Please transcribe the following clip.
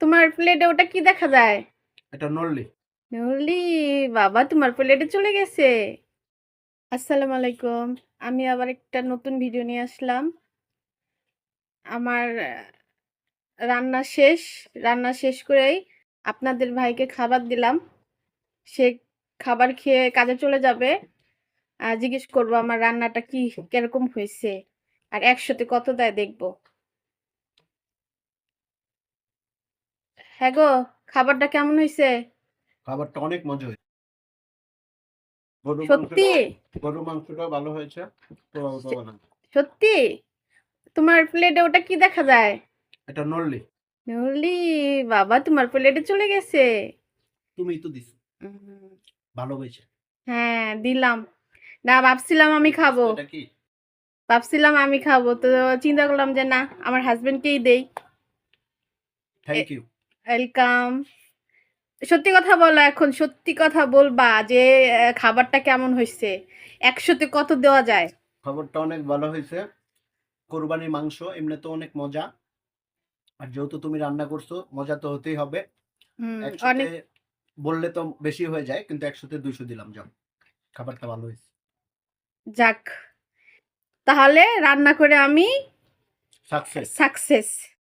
তোমার প্লেটে ওটা কি দেখা যায়? এটা নড়লি নলি বাবা তোমার প্লেটে চলে গেছে। আসসালামু আলাইকুম। আমি আবার একটা নতুন ভিডিও নিয়ে আসলাম। আমার রান্না শেষ। রান্না শেষ করেই আপনাদের ভাইকে খাবার দিলাম। সে খাবার খেয়ে কাজে চলে যাবে। জিজ্ঞেস করব আমার রান্নাটা কি কীরকম হয়েছে? আর একসাথে কত দেয় দেখব। হ্যাঁ গো খাবারটা কেমন হয়েছে খাবারটা অনেক মজা হয়েছে। সত্যি? গরু মাংসটা ভালো হয়েছে। সত্যি? তোমার প্লেটে ওটা কি দেখা যায়? এটা নড়লি নলি বাবা তোমার প্লেটে চলে গেছে। তুমি তো উম, ভালো হয়েছে। হ্যাঁ দিলাম। না ভাবছিলাম আমি খাব। এটা কি? ভাবছিলাম আমি খাব। তো চিন্তা করলাম যে না আমার হাজবেন্ডকেই দেই। Thank you welcome. সত্যি কথা বলো এখন সত্যি কথা বলবা যে খাবারটা কেমন হয়েছে? একশোতে কত দেওয়া যায়? খাবারটা অনেক ভালো হয়েছে। কোরবানির মাংস এমনি তো অনেক মজা। আর যেহেতু তুমি রান্না করছ মজা তো হতেই হবে। একসাথে বললে তো বেশি হয়ে যায় কিন্তু একসাথে দুইশো দিলাম যাও। খাবারটা ভালো হয়েছে। যাক তাহলে রান্না করে আমি সাকসেস সাকসেস